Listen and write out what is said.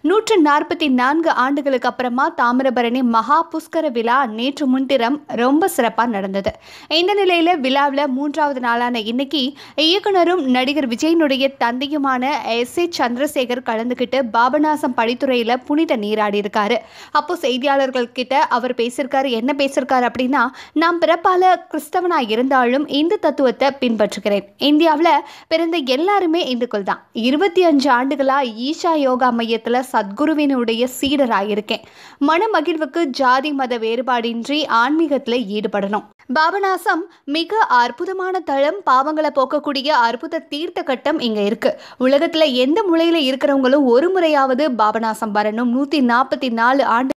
நூற்று நாற்பத்தி நான்கு ஆண்டுகளுக்கு அப்புறமா தாமிரபரணி மகா புஷ்கர விழா நேற்று முன்தினம் ரொம்ப சிறப்பாக நடந்தது. இந்த நிலையில் விழாவில் மூன்றாவது நாளான இன்னைக்கு இயக்குனரும் நடிகர் விஜயனுடைய தந்தையுமான எஸ் ஏ சந்திரசேகர் கலந்துக்கிட்டு பாபநாசம் படித்துறையில் புனித நீராடி இருக்காரு. அப்போ செய்தியாளர்கள் கிட்ட அவர் பேசியிருக்காரு என்ன பேசியிருக்காரு அப்படின்னா நாம் பிறப்பால கிறிஸ்தவனாக இருந்தாலும் இந்து தத்துவத்தை பின்பற்றுகிறேன். இந்தியாவில் பிறந்த எல்லாருமே இந்துக்கள் தான். இருபத்தி அஞ்சு ஆண்டுகளாக ஈஷா யோகா மையத்தில் சத்குருவினுடைய சீடராயிருக்கேன். மன மகிழ்வுக்கு ஜாதி மத வேறுபாடின்றி ஆன்மீகத்தில் ஈடுபடணும். பாபநாசம் மிக அற்புதமான தளம் பாவங்களை போக்கக்கூடிய அற்புத தீர்த்த கட்டம் இங்க இருக்கு. உலகத்தில் எந்த முறையில் இருக்கிறவங்களும் ஒரு முறையாவது பாபநாசம் வரணும். நூத்தி நாற்பத்தி நாலு ஆண்டு